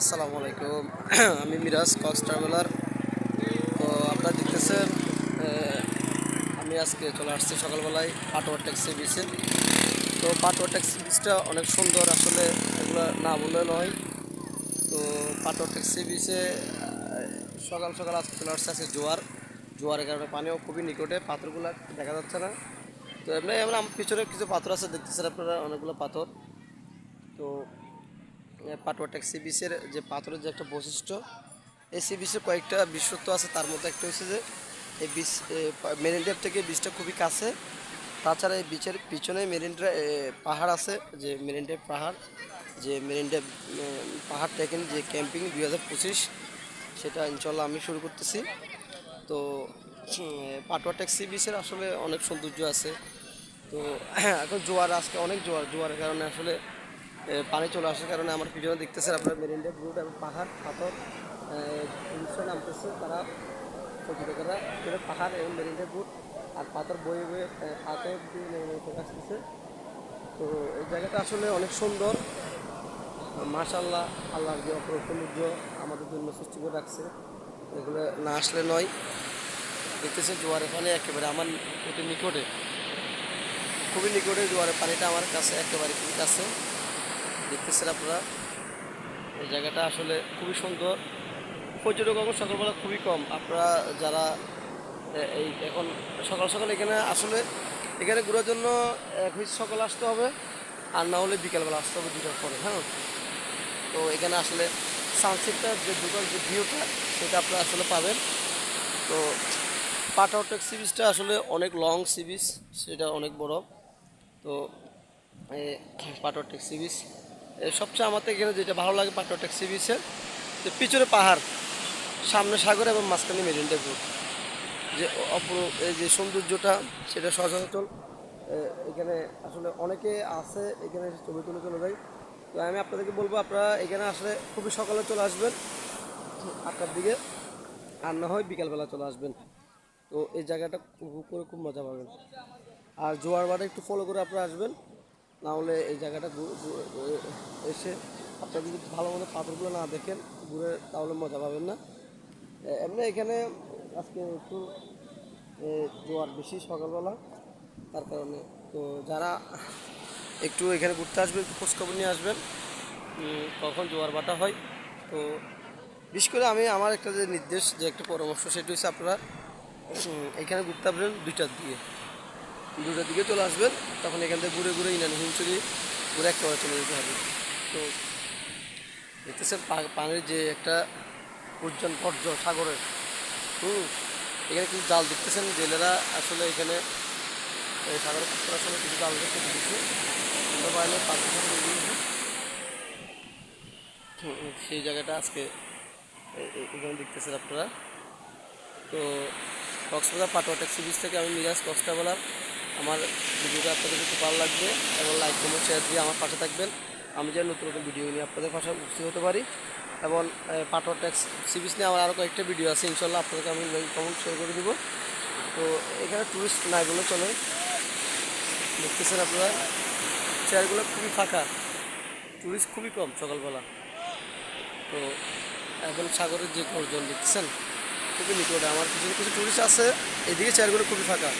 আসসালামু আলাইকুম। আমি মিরাজ, কক্স ট্রাভেলার। তো আপনারা দেখতেছেন আমি আজকে চলে আসছি সকালবেলায় পাটোয়ার ট্যাক্সি বিচে। তো পাটোয়ার ট্যাক্সি বিচটা অনেক সুন্দর, আসলে এগুলো না বললে নয়। তো পাটোয়ার ট্যাক্সি বিচে সকাল সকাল আজকে চলে আসছে আজকে জোয়ার। জোয়ারের কারণে পানিও খুবই নিকটে, পাথরগুলো দেখা যাচ্ছে না। তো এমনি আমরা আমার পিছনে কিছু পাথর আছে, দেখতেছেন আপনারা, অনেকগুলো পাথর। তো পাটোয়া ট্যাক্সি বিচের যে পাথরের যে একটা বৈশিষ্ট্য, এই সি বিচের কয়েকটা বিশেষত্ব আছে, তার মধ্যে একটা হচ্ছে যে, এই বিচ মেরিন ড্রাইভ থেকে বিচটা খুবই কাছে। তাছাড়া এই বিচের পিছনে মেরিন পাহাড় আছে, যে মেরিন ড্রাইভ পাহাড়, যে মেরিন ড্রাইভ পাহাড় ট্রেকিং যে ক্যাম্পিং দুই হাজার পঁচিশ, সেটা ইনশাল্লাহ আমি শুরু করতেছি। তো পাটোয়া ট্যাক্সি বিচের আসলে অনেক সৌন্দর্য আছে। তো, এখন জোয়ার, আজকে অনেক জোয়ার, জোয়ারের কারণে আসলে পানি চলে আসার কারণে আমার পিছনে দেখতেছেন আপনার মেরিনডে রুট এবং পাহাড়, পাথর টুরিস্টরা নামতেছে তারা পর্যটকেরা পাহাড় এবং মেরিনডে রুট আর পাথর বয়ে বয়ে চলে আসতেছে। তো এই জায়গাটা আসলে অনেক সুন্দর। মাশাল্লাহ আল্লাহর যে অপর সৌন্দর্য আমাদের জন্য সৃষ্টি করে রাখছে, এগুলো না আসলে নয়। দেখতেছে জোয়ারের পানি একেবারে আমার অতি নিকটে। খুবই নিকটে জোয়ারের পানিটা আমার কাছে একেবারে খুবই কাছে দেখতেছেন আপনারা? এই জায়গাটা আসলে খুবই সুন্দর। পর্যটক এখন সকালবেলা খুবই কম। আপনারা যারা এই এখন সকাল সকাল এখানে আসলে, এখানে ঘোরার জন্য সকালে আসতে হবে, আর না হলে বিকালবেলা আসতে হবে দুটার পরে হ্যাঁ? তো এখানে আসলে সানসেটটা যে দুটার যে ভিউটা সেটা আপনারা আসলে পাবেন। তো পাটাওটেক সি বিচটা আসলে অনেক লং সি বিচ সেটা অনেক বড়। তো পাটোটেক সি বিচ সবচেয়ে আমার এখানে যেটা ভালো লাগে পাটোটেক সি বিচের যে পিছনে পাহাড় সামনে সাগর এবং মাঝখানে মেরিন ড্রাইভ যে অপরূপ এই যে সৌন্দর্যটা সেটা সচরাচর এ, এখানে আসলে অনেকে আছে এখানে ছবি তুলে চলে যায়। তো আমি আপনাদেরকে বলব আপনারা এখানে আসলে খুবই সকালে চলে আসবেন আটটার দিকে। আর না হয় বিকালবেলা চলে আসবেন। তো এই জায়গাটা উপভোগ করে খুব মজা পাবেন। আর জোয়ার বাটা একটু ফলো করে আপনারা আসবেন। না হলে এই জায়গাটা এসে আপনারা যদি ভালো মতো পাথরগুলো না দেখেন, ঘুরে তাহলে মজা পাবেন না। এমনি এখানে আজকে একটু জোয়ার বেশি সকালবেলা, তার কারণে তো যারা একটু এখানে ঘুরতে আসবেন, একটু খোঁজখবর নিয়ে আসবেন কখন জোয়ার বাটা হয়, তো বিশেষ করে আমি, আমার একটা যে নির্দেশ, যে একটা পরামর্শ, সেটা হচ্ছে আপনারা এখানে ঘুরতে আসবেন দুইটার দিকে। দুটার দিকে চলে আসবেন, তখন এখান থেকে ঘুরে ঘুরে ইনানি হিমচুরি ঘুরে একেবারে চলে যেতে হবে। তো দেখতেছেন পানির যে একটা উজ্জ্বল পর্য সাগরের, হুম, এখানে কিছু জাল দেখতেছেন, জেলেরা আসলে এখানে, এই সাগরের পাত্র আসলে কিছু জাল দেখতে পাত্র সেই জায়গাটা আজকে এখানে দেখতেছেন আপনারা। তো কক্সবাজার পাটোয়া ট্যাক্সি থেকে আমি মিরাজ ট্রাভেলার আমার ভিডিওটা আপনাদের একটু ভালো লাগবে এবং লাইক কমেন্ট শেয়ার দিয়ে আমার পাশে থাকবেন। আমি যেন নতুন নতুন ভিডিও নিয়ে আপনাদের পাশে উপস্থিত হতে পারি। এবং আহ, ট্যাক্স সি বিচ নিয়ে আমার আরও কয়েকটা ভিডিও আছে ইনশাল্লাহ আপনাদেরকে আমি লাইক কমেন্ট শেয়ার করে দেবো। তো এখানে টুরিস্ট নাই বলে চলে দেখতেছেন আপনারা চেয়ারগুলো খুবই ফাঁকা। টুরিস্ট খুবই কম সকালবেলা। তো এখন সাগরের যে গর্জন দেখতেছেন? খুবই নিকটে। আমার কিছু কিছু টুরিস্ট আছে এদিকে চেয়ারগুলো খুবই ফাঁকা।